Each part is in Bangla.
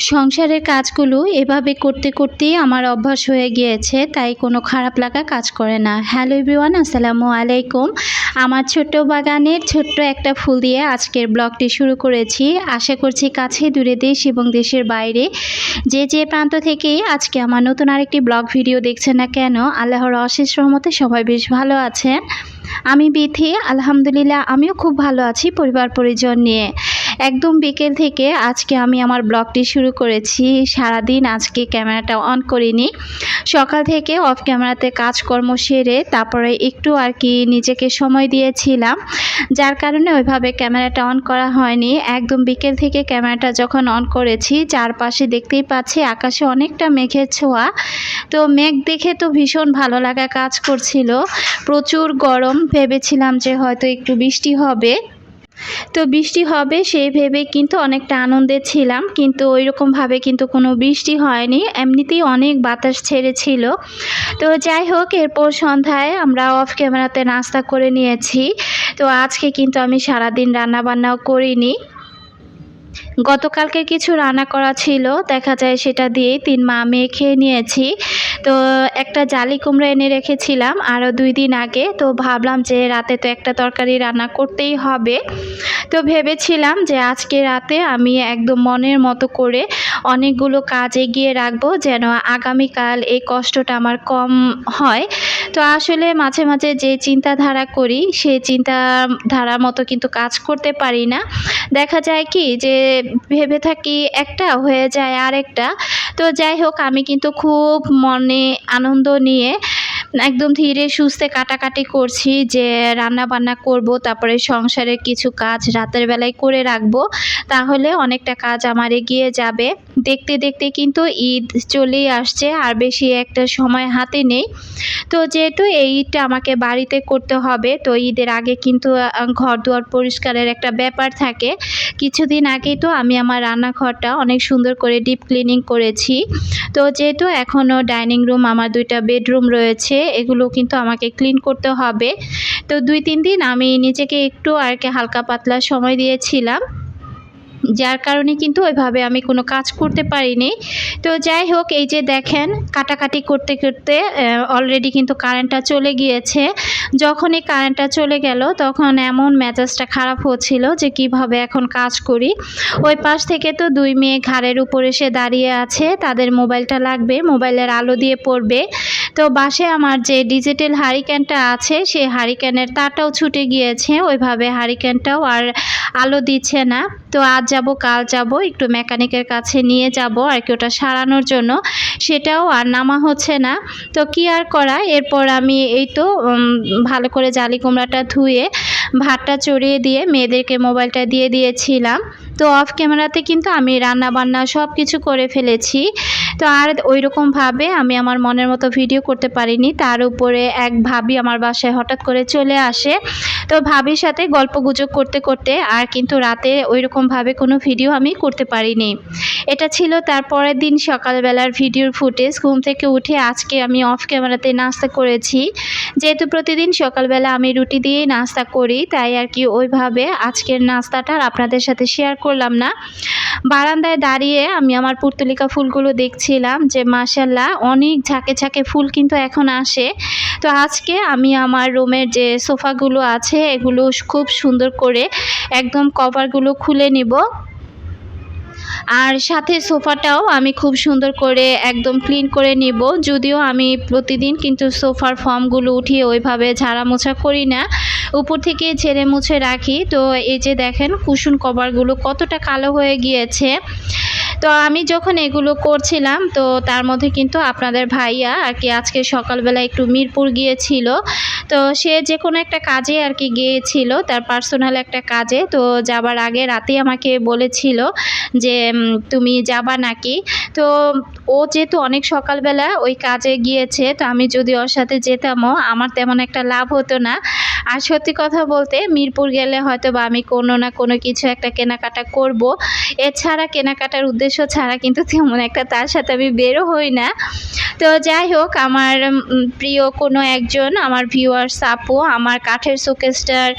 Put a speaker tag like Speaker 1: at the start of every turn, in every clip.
Speaker 1: সংসারের কাজগুলো এভাবে করতে করতেই আমার অভ্যাস হয়ে গিয়েছে, তাই কোনো খারাপ লাগা কাজ করে না। হ্যালো এভরিওয়ান আসসালামু আলাইকুম। আমার ছোট্ট বাগানের ছোট্ট একটা ফুল দিয়ে আজকের ব্লগটি শুরু করেছি। আশা করছি কাছে, দূরে দেশ এবং দেশের বাইরে। যে যে প্রান্ত থেকেই আজকে আমার নতুন আরেকটি ব্লগ ভিডিও দেখছেন না কেন, আল্লাহর অশেষ রহমতে সবাই বেশ ভালো আছেন। আমি বিথি, আলহামদুলিল্লাহ, আমিও খুব ভালো আছি পরিবার পরিজন নিয়ে। একদম বিকেল থেকে আজকে আমি আমার ব্লগটি শুরু করেছি। সারাদিন আজকে ক্যামেরাটা অন করিনি। সকাল থেকে অফ ক্যামেরাতে কাজকর্ম সেরে তারপরে একটু আর কি নিজেকে সময় দিয়েছিলাম। যার কারণে ওইভাবে ক্যামেরাটা অন করা হয়নি। একদম বিকেল থেকে ক্যামেরাটা যখন অন করেছি, চারপাশে দেখতেই পাচ্ছি আকাশে অনেকটা মেঘের ছোঁয়া। তো মেঘ দেখে তো ভীষণ ভালো লাগা কাজ করছিল। প্রচুর গরম, ভেবেছিলাম যে হয়তো একটু বৃষ্টি হবে। তো বৃষ্টি হবে সেই ভেবে কিন্তু অনেকটা আনন্দে ছিলাম, কিন্তু ওই রকমভাবে কিন্তু কোনো বৃষ্টি হয়নি, এমনিতেই অনেক বাতাস ছেড়েছিল। তো যাই হোক, এরপর সন্ধ্যায় আমরা অফ ক্যামেরাতে নাস্তা করে নিয়েছি। তো আজকে কিন্তু আমি সারাদিন রান্নাবান্নাও করিনি। গতকালকে কিছু রান্না করা ছিল, দেখা যায় সেটা দিয়ে তিন মা মেয়ে খেয়ে নিয়েছি। তো একটা জালি কুমড়া এনে রেখেছিলাম আরও দুই দিন আগে, তো ভাবলাম যে রাতে তো একটা তরকারি রান্না করতেই হবে। তো ভেবেছিলাম যে আজকে রাতে আমি একদম মনের মতো করে অনেকগুলো কাজ এগিয়ে রাখব যেন আগামীকাল এই কষ্টটা আমার কম হয়। তো আসলে মাঝে মাঝে যে চিন্তাধারা করি, সেই চিন্তাধারার মতো কিন্তু কাজ করতে পারি না। দেখা যায় কি যে ভেবে থাকি একটা হয়ে যায় আরেকটা। তো যাই হোক, আমি কিন্তু খুব মনে, আনন্দ নিয়ে একদম ধীরে সুস্থে কাটাকাটি করছি যে রান্না বান্না করব, তারপরে সংসারের কিছু কাজ রাতের বেলায় করে রাখব, তাহলে অনেকটা কাজ আমার এগিয়ে যাবে। দেখতে দেখতে কিন্তু ঈদ চলেই আসছে, আর বেশি একটা সময় হাতে নেই। তো যেহেতু এই ঈদটা আমাকে বাড়িতে করতে হবে, তো ঈদের আগে কিন্তু ঘর দুয়ার পরিষ্কারের একটা ব্যাপার থাকে। কিছুদিন আগেই তো আমি আমার রান্নাঘরটা অনেক সুন্দর করে ডিপ ক্লিনিং করেছি। তো যেহেতু এখনও ডাইনিং রুম, আমার দুইটা বেডরুম রয়েছে এগুলো কিন্তু আমাকে ক্লিন করতে হবে। তো দুই, তিন দিন আমি নিজেকে একটু আর কি হালকা পাতলা সময় দিয়েছিলাম। যার কারণে কিন্তু ওইভাবে আমি কোনো কাজ করতে পারিনি। তো যাই হোক, এই যে দেখেন, কাটাকাটি করতে করতে অলরেডি কিন্তু কারেন্টটা চলে গিয়েছে। যখন এই কারেন্টটা চলে গেল, তখন এমন মেজাজটা খারাপ হচ্ছিল যে কীভাবে এখন কাজ করি। ওই পাশ থেকে তো দুই মেয়ে ঘাড়ের উপর এসে দাঁড়িয়ে আছে, তাদের মোবাইলটা লাগবে, মোবাইলের আলো দিয়ে পড়বে। তো বাসে আমার যে ডিজিটাল হারিকেনটা আছে, সেই হারিকেনের তারটাও ছুটে গিয়েছে, ওইভাবে হারিকেনটাও আর আলো দিচ্ছে না। তো আজ যাব, কাল যাব, একটু মেকানিকের কাছে নিয়ে যাব, আর কি ওটা সারানোর জন্য। সেটাও আর নামা হচ্ছে না। তো কি আর করা? এরপর আমি এই তো ভালো করে জালি কুমড়াটা ধুয়ে, ভাতটা চড়িয়ে দিয়ে মেয়েদেরকে মোবাইলটা দিয়ে দিয়েছিলাম। তো অফ ক্যামেরাতে কিন্তু আমি রান্না বান্না সব কিছু করে ফেলেছি। তো আর ওই রকমভাবে আমি আমার মনের মতো ভিডিও করতে পারিনি। তার উপরে এক ভাবি আমার বাসায় হঠাৎ করে চলে আসে। তো ভাবির সাথে গল্প গুজব করতে করতে আর কিন্তু রাতে ওই রকমভাবে কোনো ভিডিও আমি করতে পারিনি। এটা ছিল তার পরের দিন সকালবেলার ভিডিওর ফুটেজ ঘুম থেকে উঠে আজকে আমি অফ ক্যামেরাতে নাস্তা করেছি। যেহেতু প্রতিদিন সকালবেলা আমি রুটি দিয়েই নাস্তা করি, তাই আর কি ওইভাবে আজকের নাস্তাটা আপনাদের সাথে শেয়ার করলাম না। বারান্দায় দাঁড়িয়ে আমি আমার পুর্তলিকা ফুলগুলো দেখছিলাম যে মাসাল্লাহ অনেক ঝাঁকে ঝাঁকে ফুল কিন্তু এখন আসে। তো আজকে আমি আমার রুমের যে সোফাগুলো আছে এগুলো খুব সুন্দর করে একদম কভারগুলো খুলে নিব। আর সাথে সোফাটাও আমি খুব সুন্দর করে একদম ক্লিন করে নিব। যদিও আমি প্রতিদিন কিন্তু সোফার ফর্মগুলো উঠিয়ে ওইভাবে ঝাড়া মোছা করি না। উপর থেকে ছেড়ে মুছে রাখি। তো এই যে দেখেন কুসুন কভারগুলো কতটা কালো হয়ে গিয়েছে। তো আমি যখন এগুলো করছিলাম, তো তার মধ্যে কিন্তু আপনাদের ভাইয়া আর কি আজকে সকালবেলা একটু মিরপুর গিয়েছিল। তো সে যে কোনো একটা কাজে আর কি গিয়েছিল, তার পার্সোনাল একটা কাজে। তো যাবার আগে রাতে আমাকে বলেছিল যে তুমি যাবা নাকি? তো ও যেহেতু অনেক সকালবেলা ওই কাজে গিয়েছে, তো আমি যদি ওর সাথে যেতামও, আমার তেমন একটা লাভ হতো না। আর সত্যি কথা বলতে মিরপুর গেলে হয়তো বা আমি কোনো না কোনো কিছু একটা কেনাকাটা করব। এছাড়া কেনাকাটার উদ্দেশ্য ছাড়া কিন্তু তেমন একটা তার সাথে আমি বেরো হই না। তো যাই হোক, আমার প্রিয় কোনো একজন, আমার ভিউয়ার্স আপু, আমার কাঠের শোকেসটার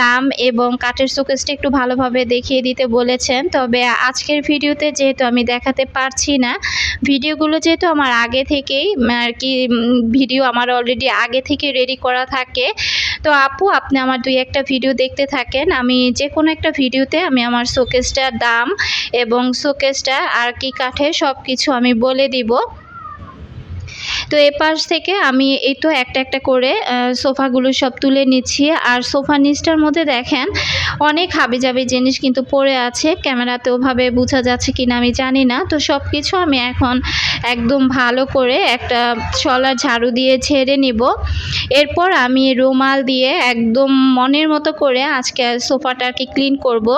Speaker 1: দাম এবং কাঠের শোকেসটা একটু ভালোভাবে দেখিয়ে দিতে বলেছেন। তবে আজকের ভিডিওতে যেহেতু আমি দেখাতে পারছি না, ভিডিওগুলো যেহেতু আমার আগে থেকেই, আর কি ভিডিও আমার অলরেডি আগে থেকে রেডি করা থাকে তো আপু, আপনি আমার দুই একটা ভিডিও দেখতে থাকেন। আমি যে কোনো একটা ভিডিওতে আমি আমার শোকেসটার দাম এবং শোকেসটা আর কি কাঠে সব কিছু আমি বলে দিব। তো এ পাশ থেকে আমি এই তো একটা একটা করে সোফাগুলো সব তুলে নিচ্ছি। আর সোফা নিচটার মধ্যে দেখেন, অনেক হাবি হাবিজাবি জিনিস কিন্তু পড়ে আছে। ক্যামেরাতে ওভাবে বোঝা যাচ্ছে কিনা আমি জানি না। তো সব কিছু আমি এখন একদম ভালো করে একটা চলার ঝাড়ু দিয়ে ছেড়ে নিব। এরপর আমি রুমাল দিয়ে একদম মনের মতো করে আজকে সোফাটাকে ক্লিন করব।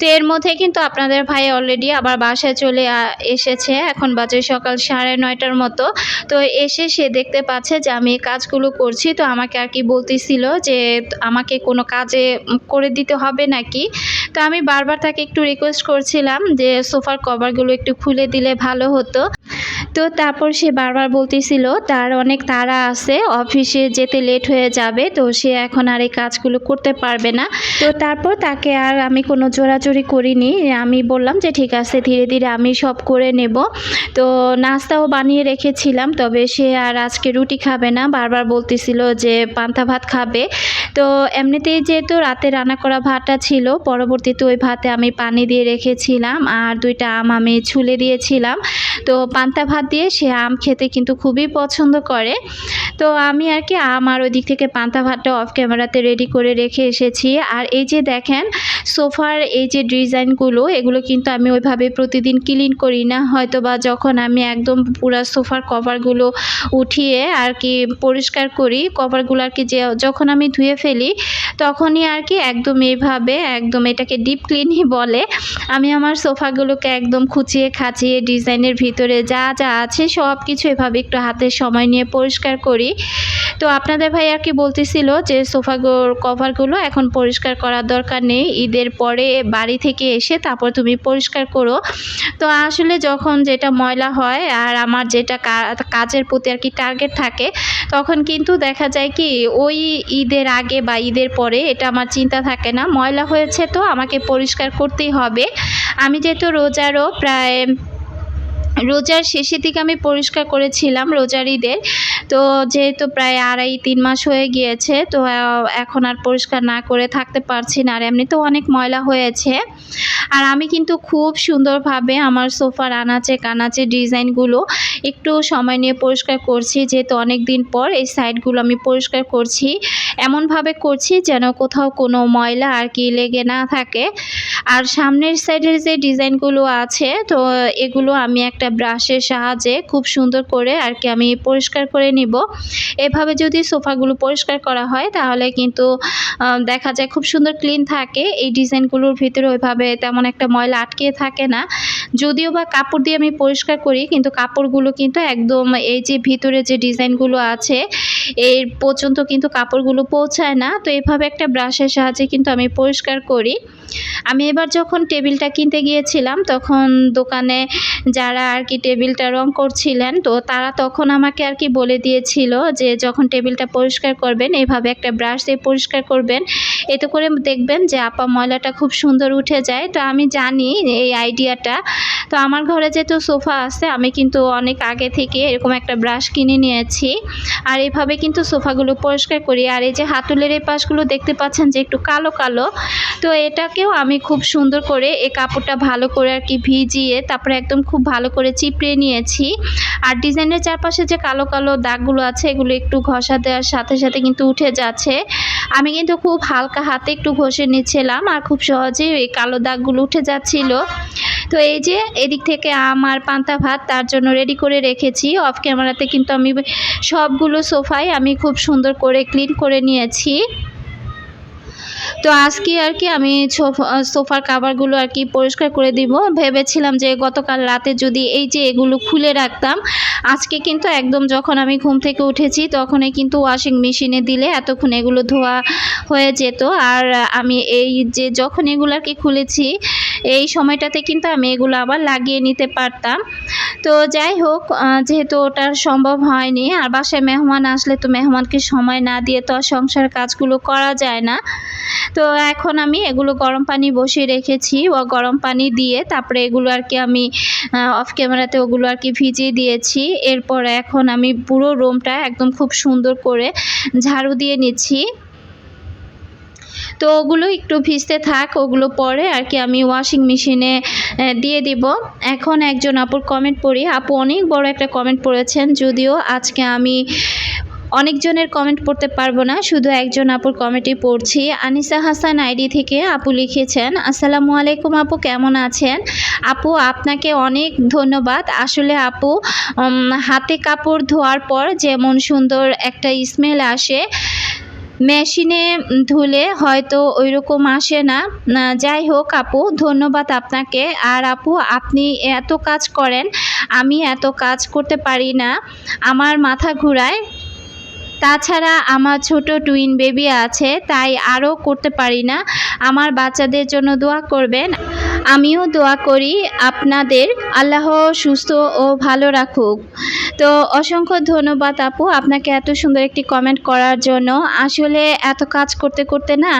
Speaker 1: তো এর মধ্যে কিন্তু আপনাদের ভাই অলরেডি আবার বাসায় চলে এসেছে। এখন বাজে সকাল সাড়ে নয়টার মতো। তো এসে সে দেখতে পাচ্ছে যে আমি কাজগুলো করছি। তো আমাকে আর কি বলতেছিল যে, আমাকে কোনো কাজে করে দিতে হবে নাকি? তো আমি বারবার তাকে একটু রিকোয়েস্ট করছিলাম যে, সোফার কভারগুলো একটু খুলে দিলে ভালো হতো। তো তারপর সে বারবার বলতেছিল, তার অনেক তাড়া আছে, অফিসে যেতে লেট হয়ে যাবে, তো সে এখন আর এই কাজগুলো করতে পারবে না। তো তারপর তাকে আর আমি কোনো জোরাজোরি করিনি। আমি বললাম যে, ঠিক আছে, ধীরে ধীরে আমি সব করে নেব। তো নাস্তাও বানিয়ে রেখেছিলাম, তবে সে আর আজকে রুটি খাবে না। বারবার বলতেছিল যে, পান্তা ভাত খাবে। তো এমনিতেই যেহেতু রাতে রান্না করা ভাতটা ছিল, পরবর্তীতে ওই ভাতে আমি পানি দিয়ে রেখেছিলাম, আর দুইটা আম আমি ছুলে দিয়েছিলাম। তো পান্তা ভাত দিয়ে সে আম খেতে কিন্তু খুবই পছন্দ করে। তো আমি আর কি আম আর ওই দিক থেকে পান্তা ভাতটা অফ ক্যামেরাতে রেডি করে রেখে এসেছি। আর এই যে দেখেন, সোফার এই যে ডিজাইনগুলো, এগুলো কিন্তু আমি ওইভাবে প্রতিদিন ক্লিন করি না। হয়তো বা যখন আমি একদম পুরো সোফার কভারগুলো উঠিয়ে আর কি পরিষ্কার করি কভারগুলো আর কি যে যখন আমি ধুয়ে ফেলি, তখনই আর কি একদম এইভাবে, একদম এটাকে ডিপ ক্লিনই বলে। আমি আমার সোফাগুলোকে একদম খুঁচিয়ে খাচিয়ে ডিজাইনের ভিতরে যা যা আছে সব কিছু এভাবে একটু হাতে সময় নিয়ে পরিষ্কার করি। তো আপনাদের ভাই আর কি বলতেছিল যে সোফাগুলোর কভারগুলো এখন পরিষ্কার করার দরকার নেই। ঈদের পরে বাড়ি থেকে এসে তারপর তুমি পরিষ্কার করো। তো আসলে যখন যেটা ময়লা হয় আর আমার যেটা কাজের প্রতি আর কি টার্গেট থাকে, তখন কিন্তু দেখা যায় কি ওই ঈদের আগে বা ঈদের পরে এটা আমার চিন্তা থাকে না। ময়লা হয়েছে তো আমাকে পরিষ্কার করতেই হবে। আমি যেহেতু রোজারও প্রায় রোজার শেষের দিকে আমি পরিষ্কার করেছিলাম রোজার ঈদের তো যেহেতু প্রায় আড়াই, তিন মাস হয়ে গিয়েছে, তো এখন আর পরিষ্কার না করে থাকতে পারছি না। আর এমনিতেও অনেক ময়লা হয়েছে। আর আমি কিন্তু খুব সুন্দরভাবে আমার সোফার আনাচে কানাচে ডিজাইনগুলো একটু সময় নিয়ে পরিষ্কার করছি, যেহেতু অনেক দিন পর এই সাইডগুলো আমি পরিষ্কার করছি। এমনভাবে করছি যেন কোথাও কোনো ময়লা আর কি লেগে না থাকে। আর সামনের সাইডের যে ডিজাইনগুলো আছে, তো এগুলো আমি একটা ব্রাশের সাহায্যে খুব সুন্দর করে আর কি আমি পরিষ্কার করে নিব। এভাবে যদি সোফাগুলো পরিষ্কার করা হয় তাহলে কিন্তু দেখা যায় খুব সুন্দর ক্লিন থাকে। এই ডিজাইনগুলোর ভিতরে ওইভাবে তেমন একটা ময়লা আটকে থাকে না। যদিও বা কাপড় দিয়ে আমি পরিষ্কার করি, কিন্তু কাপড়গুলো কিন্তু একদম এই যে ভিতরে যে ডিজাইনগুলো আছে, এর পর্যন্ত কিন্তু কাপড়গুলো পৌঁছায় না। তো এভাবে একটা ব্রাশের সাহায্যে কিন্তু আমি পরিষ্কার করি। আমি এবার যখন টেবিলটা কিনতে গিয়েছিলাম, তখন দোকানে যারা আর কি টেবিলটা রং করছিলেন, তো তারা তখন আমাকে আর কি বলে দিয়েছিল যে যখন টেবিলটা পরিষ্কার করবেন, এভাবে একটা ব্রাশ দিয়ে পরিষ্কার করবেন। এতে করে দেখবেন যে আপা ময়লাটা খুব সুন্দর উঠে যায়। তো আমি জানি এই আইডিয়াটা। তো আমার ঘরে যেহেতু সোফা আছে, আমি কিন্তু অনেক আগে থেকে এরকম একটা ব্রাশ কিনে নিয়েছি। আর এভাবে কিন্তু সোফাগুলো পরিষ্কার করি। আর এই যে হাতুলের এই পাশগুলো দেখতে পাচ্ছেন যে একটু কালো কালো। তো এটাকেও আমি খুব সুন্দর করে এই কাপড়টা ভালো করে আর কি ভিজিয়ে তারপরে একদম খুব ভালো করে চিপড়ে নিয়েছি। আর ডিজাইনের চারপাশে যে কালো কালো দাগগুলো আছে, এগুলো একটু ঘষা দেওয়ার সাথে সাথে কিন্তু উঠে যাচ্ছে। আমি কিন্তু খুব হালকা হাতে একটু ঘষে নিচ্ছিলাম আর খুব সহজেই এই কালো দাগগুলো উঠে যাচ্ছিল। তো এই যে এদিক থেকে আমার পান্তা ভাত তার জন্য রেডি করে রেখেছি। অফ ক্যামেরাতে কিন্তু আমি সবগুলো সোফাই আমি খুব সুন্দর করে ক্লিন করে নিয়েছি। তো আজকে আর কি আমি সোফা সোফার কাভারগুলো আর কি পরিষ্কার করে দিব। ভেবেছিলাম যে গতকাল রাতে যদি এই যে এগুলো খুলে রাখতাম, আজকে কিন্তু একদম যখন আমি ঘুম থেকে উঠেছি তখনই কিন্তু ওয়াশিং মেশিনে দিলে এতক্ষণ এগুলো ধোয়া হয়ে যেত। আর আমি এই যে যখন এগুলো আর কি খুলেছি, এই সময়টাতে কিন্তু আমি এগুলো আবার লাগিয়ে নিতে পারতাম। তো যাই হোক যেহেতু ওটার সম্ভব হয়নি, আর বাসায় মেহমান আসলে তো মেহমানকে সময় না দিয়ে তো সংসার কাজগুলো করা যায় না। তো এখন আমি এগুলো গরম পানি বসিয়ে রেখেছি। ও গরম পানি দিয়ে তারপরে এগুলো আর কি আমি অফ ক্যামেরাতে ওগুলো আর কি ভিজিয়ে দিয়েছি। এরপর এখন আমি পুরো রুমটা একদম খুব সুন্দর করে ঝাড়ু দিয়ে নিচ্ছি। তো ওগুলো একটু ভিজতে থাক, ওগুলো পরে আর কি আমি ওয়াশিং মেশিনে দিয়ে দিব। এখন একজন আপুর কমেন্ট পড়ি। আপু অনেক বড় একটা কমেন্ট পড়েছেন, যদিও আজকে আমি অনেকজনের কমেন্ট পড়তে পারব না, শুধু একজন আপুর কমেন্টই পড়ছি। আনিসা হাসান আইডি থেকে আপু লিখেছেন, আসসালামু আলাইকুম আপু, কেমন আছেন? আপু, আপনাকে অনেক ধন্যবাদ। আসলে আপু হাতে কাপড় ধোয়ার পর যেমন সুন্দর একটা স্মেল আসে, মেশিনে ধুলে হয়তো ওই রকম আসে না, যাই হোক আপু, ধন্যবাদ আপনাকে। আর আপু, আপনি এত কাজ করেন, আমি এত কাজ করতে পারি না। আমার মাথা ঘুরায়। তাছাড়া আমার ছোট টুইন বেবি আছে, তাই আরও করতে পারি না। আমার বাচ্চাদের জন্য দোয়া করবেন। আমিও দোয়া করি আপনাদের। আল্লাহ সুস্থ ও ভালো রাখুক। তো অসংখ্য ধন্যবাদ আপু, আপনাকে এত সুন্দর একটি কমেন্ট করার জন্য। আসলে এত কাজ করতে করতে না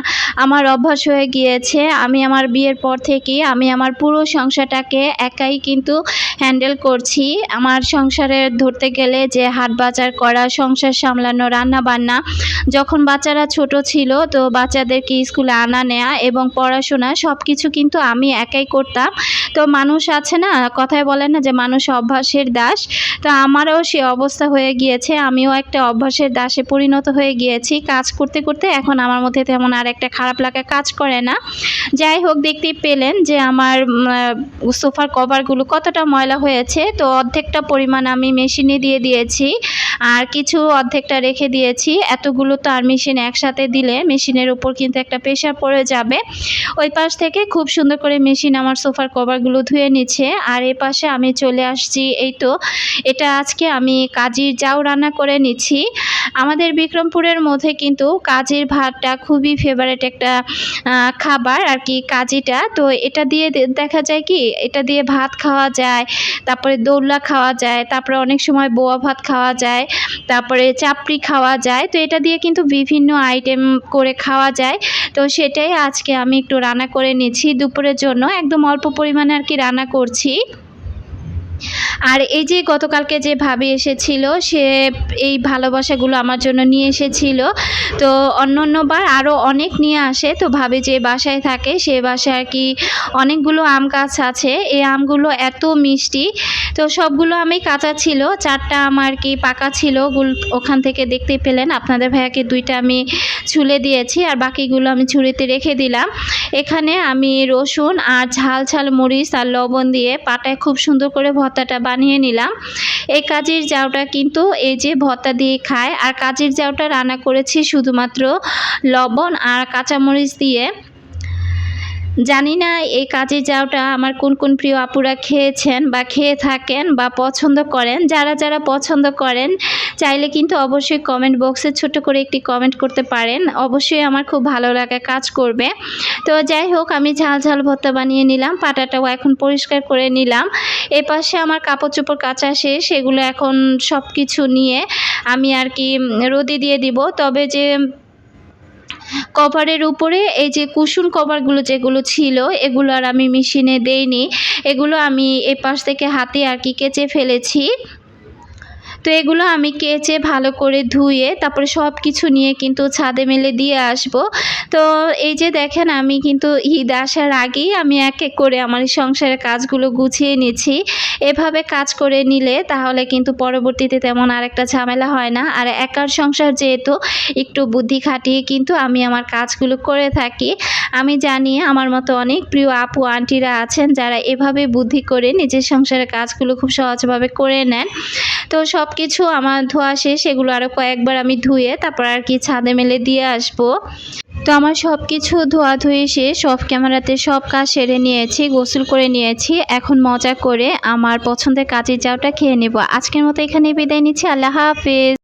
Speaker 1: আমার অভ্যাস হয়ে গিয়েছে। আমি আমার বিয়ের পর থেকেই আমি আমার পুরো সংসারটাকে একাই কিন্তু হ্যান্ডেল করছি। আমার সংসারে ধরতে গেলে যে হাট বাজার করা, সংসার সামলানো, রান্না বান্না, যখন বাচ্চারা ছোট ছিল তো বাচ্চাদেরকে স্কুলে আনা নেয়া এবং পড়াশোনা সব কিছু কিন্তু আমি একাই করতাম। তো মানুষ আছে না, কথায় বলে না যে মানুষ অভ্যাসের দাস। তো আমারও সে অবস্থা হয়ে গিয়েছে, আমিও একটা অভ্যাসের দাসে পরিণত হয়ে গিয়েছি। কাজ করতে করতে এখন আমার মধ্যে তেমন আর একটা খারাপ লাগা কাজ করে না। যাই হোক দেখতেই পেলেন যে আমার সোফার কভারগুলো কতটা ময়লা হয়েছে। তো অর্ধেকটা পরিমাণ আমি মেশিনে দিয়ে দিয়েছি, আর কিছু অর্ধেকটা রেখে দিয়েছি। এতগুলো তো আর মেশিন একসাথে দিলে মেশিনের উপর কিন্তু একটা প্রেশার পড়ে যাবে। ওই পাশ থেকে খুব সুন্দর করে মেশিন আমার সোফার কভারগুলো ধুয়ে নিচ্ছে, আর এ পাশে আমি চলে আসছি। এই তো, এটা আজকে আমি কাজির যাও রান্না করে নিচ্ছি। আমাদের বিক্রমপুরের মধ্যে কিন্তু কাজির ভাতটা খুবই ফেভারেট একটা খাবার আর কি কাজিটা। তো এটা দিয়ে দেখা যায় কি, এটা দিয়ে ভাত খাওয়া যায়, তারপরে দৌল্লা খাওয়া যায়, তারপরে অনেক সময় বোয়া ভাত খাওয়া যায়, তারপরে চাপড়ি খাওয়া যায়। তো এটা দিয়ে কিন্তু বিভিন্ন আইটেম করে খাওয়া যায়। তো সেটাই আজকে আমি একটু রান্না করে নিচ্ছি দুপুরের জন্য। একদম অল্প পরিমাণে আর কি রান্না করছি। আর এই যে গতকালকে যে ভাবি এসেছিল, সে এই ভালোবাসাগুলো আমার জন্য নিয়ে এসেছিল। তো অন্য অন্যবার আরও অনেক নিয়ে আসে। তো ভাবি যে বাসায় থাকে, সে বাসায় আর কি অনেকগুলো আম গাছ আছে। এই আমগুলো এত মিষ্টি। তো সবগুলো আমি কাঁচা ছিল। চারটা আম আর কি পাকা ছিল। ওখান থেকে দেখতে পেলেন। আপনাদের ভাইয়াকে দুইটা আমি ছুলে দিয়েছি আর বাকিগুলো আমি ছুরিতে রেখে দিলাম। এখানে আমি রসুন আর ঝাল ঝাল মরিচ আর লবণ দিয়ে পাটায় খুব সুন্দর করে ভর্তাটা বানিয়ে নিলাম। এই কাজের জাউটা কিন্তু এই যে ভর্তা দিয়ে খায়। আর কাজের জাউটা রান্না করেছি শুধুমাত্র লবণ আর কাঁচামরিচ দিয়ে। জানি না, এই কাজের জাউটা আমার কোন কোন প্রিয় আপুরা খেয়েছেন বা খেয়ে থাকেন বা পছন্দ করেন। যারা যারা পছন্দ করেন, চাইলে কিন্তু অবশ্যই কমেন্ট বক্সে ছোট করে একটি কমেন্ট করতে পারেন। অবশ্যই আমার খুব ভালো লাগা কাজ করবে। তো যাই হোক, আমি ঝাল ঝাল ভর্তা বানিয়ে নিলাম, পাটাটাও এখন পরিষ্কার করে নিলাম। এ পাশে আমার কাপড় চোপড় কাচা শেষ সেগুলো এখন সব কিছু নিয়ে আমি আর কি রোদে দিয়ে দিব। তবে যে কভারের উপরে, এই যে কুশন কভারগুলো যেগুলো ছিল, এগুলো আর আমি মেশিনে দেইনি। এগুলো আমি এ পাশ থেকে হাতে আর কি কেচে ফেলেছি। তো এগুলো আমি কেচে ভালো করে ধুয়ে তারপরে সব কিছু নিয়ে কিন্তু ছাদে মেলে দিয়ে আসব। তো এই যে দেখেন আমি কিন্তু ঈদ আসার আগেই আমি এক এক করে আমার সংসারের কাজগুলো গুছিয়ে নিচ্ছি। এভাবে কাজ করে নিলে তাহলে কিন্তু পরবর্তীতে তেমন আর একটা ঝামেলা হয় না। আর একার সংসার যেহেতু, একটু বুদ্ধি খাটিয়ে কিন্তু আমি আমার কাজগুলো করে থাকি। আমি জানি আমার মতো অনেক প্রিয় আপু, আন্টিরা আছেন যারা এভাবে বুদ্ধি করে নিজের সংসারের কাজগুলো খুব সহজভাবে করে নেন। তো সব কিছু আমার ধোয়া শেষ, এগুলো আরও কয়েকবার আমি ধুয়ে তারপর আর কি ছাদে মেলে দিয়ে আসব। তো আমার সব কিছু ধোয়াধুয়ি শেষ সব ক্যামেরাতে সব কাজ সেরে নিয়েছি, গোসল করে নিয়েছি। এখন মজা করে আমার পছন্দের কাজের যাওটা খেয়ে নেব। আজকের মতো এখানে বিদায় নিচ্ছি, আল্লাহ হাফেজ।